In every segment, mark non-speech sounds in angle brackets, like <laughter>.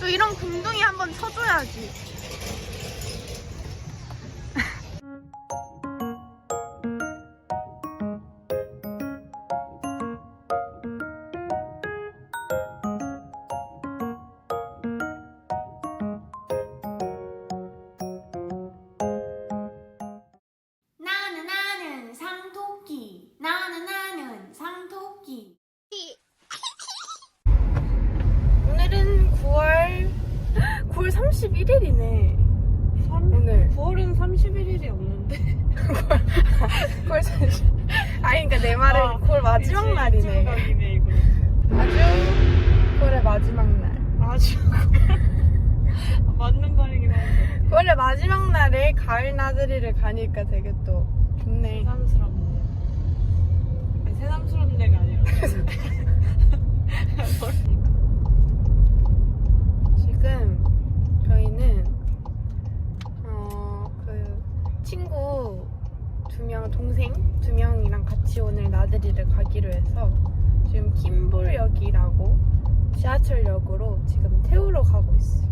또 이런 금둥이 한번 쳐줘야지. 31일이네. 오늘 9월은 31일이 없는데. <laughs> 9월 30. 아니 그러니까 내 말은 9월 마지막 날이네. 일주일간이네, 이거. 아주 9월의 마지막 날. 아주. <laughs> 맞는 말이긴 한데. 9월의 마지막 날에 가을 나들이를 가니까 되게 또 좋네. 새삼스럽네. 아니, 새삼스럽네가 아니라. <laughs> 지금 저희는 어 그 친구 두 명 동생 두 명이랑 같이 오늘 나들이를 가기로 해서 지금 킴볼역이라고 지하철역으로 지금 태우러 가고 있어요.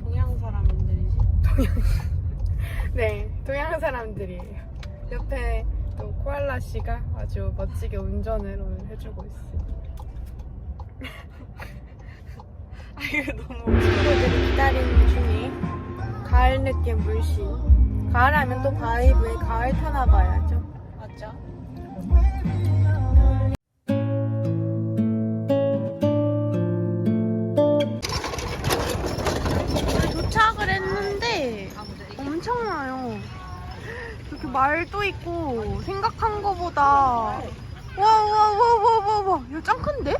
동양 사람들이지. <laughs> 네, 동양 사람들이에요. 옆에 또 코알라 씨가 아주 멋지게 운전을 오늘 해주고 있어요. <laughs> 아, 이거 너무. 친구들이 기다리는 중에 가을 느낌 물씬. 가을 하면 또 바이브에 가을 타나 봐야 죠. 맞죠? 도착을 했는데 엄청나요. 이렇게 말도 있고 생각한 거보다 와 와 와 와 와와 이거 짱 큰데?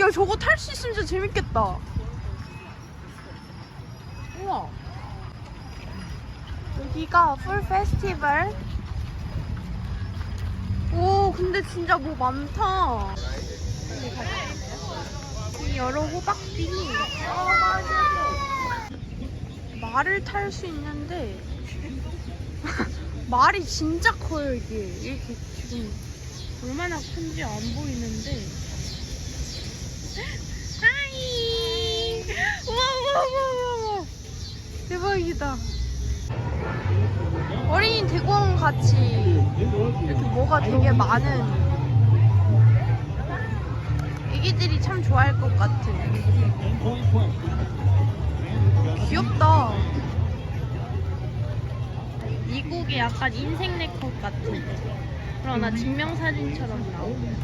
야 저거 탈 수 있으면 진짜 재밌겠다. 우와. 여기가 풀 페스티벌. 오 근데 진짜 뭐 많다. 이 여러 호박들이. 말을 탈 수 있는데. <laughs> 말이 진짜 커요 이게. 이렇게 지금 얼마나 큰지 안 보이는데. <laughs> 하이! 우와 우와 우와 우와. 대박이다 어린이 대공원 같이 이렇게 뭐가 되게 많은 애기들이 참 좋아할 것 같은. 귀엽다. 미국의 약간 인생 네컷 같은. 그러나 증명사진처럼 나오고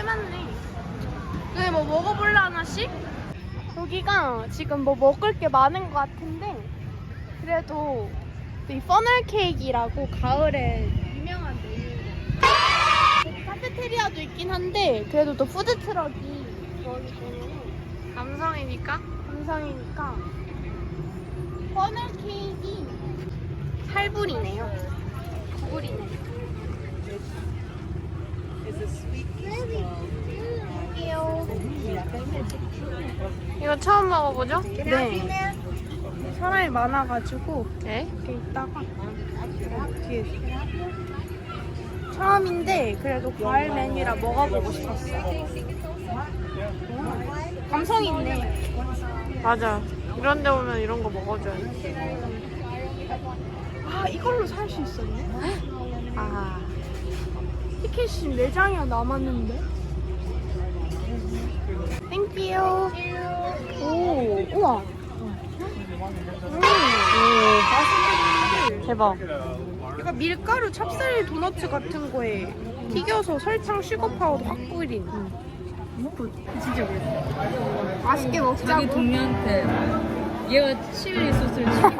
꽤 많네. 여기 뭐 먹어볼래 하나씩? 여기가 지금 뭐 먹을 게 많은 것 같은데 그래도 이 퍼널 케이크라고 가을에 유명한 메뉴. 카페테리아도 있긴 한데 그래도 또 푸드 트럭이 거기 때문에 감성이니까 감성이니까 퍼널 케이크 8불이네요. 9불이네. 이거 처음 먹어보죠? 네. 사람이 많아가지고 네? 이렇게 있다가 뒤에 처음인데 그래도 과일 메뉴라 먹어보고 싶었어요. 감성 있네. 맞아. 이런 데 오면 이런 거 먹어줘야지. 아 이걸로 살 수 있었네. 아. 티켓이 4장이나 남았는데. 땡큐. 오, 우와. 음. 대박. 약간 밀가루 찹쌀 도넛 같은 거에 튀겨서 설탕 슈거 파우더 확 뿌린. 음. 음. 진짜 맛있어. 맛있게 먹자고. 자기 동료한테 얘가 칠리 소스를 치킨.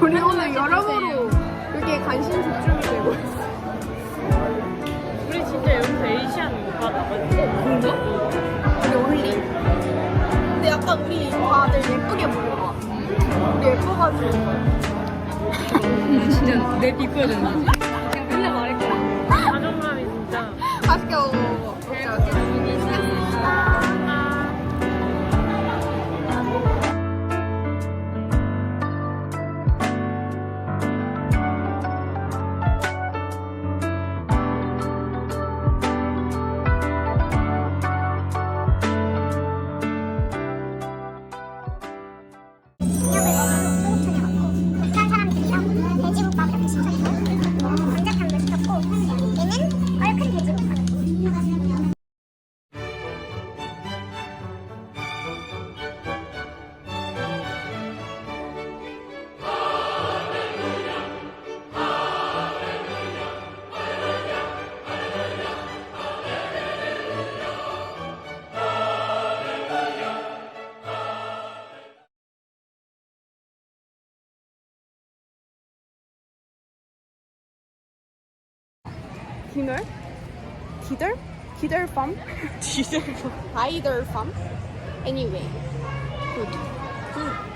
우리 <laughs> 오늘 여러모로 이렇게 관심 집중이 되고 있어. 튀어가지고. 진짜 내 비꼬야 되는 거지? 그냥 맨날 말했구나. 자존감이 진짜. 맛있게 Kinder. Kinder? Kinder farm? Kinder farm. Either farm. Anyway. Good. Good.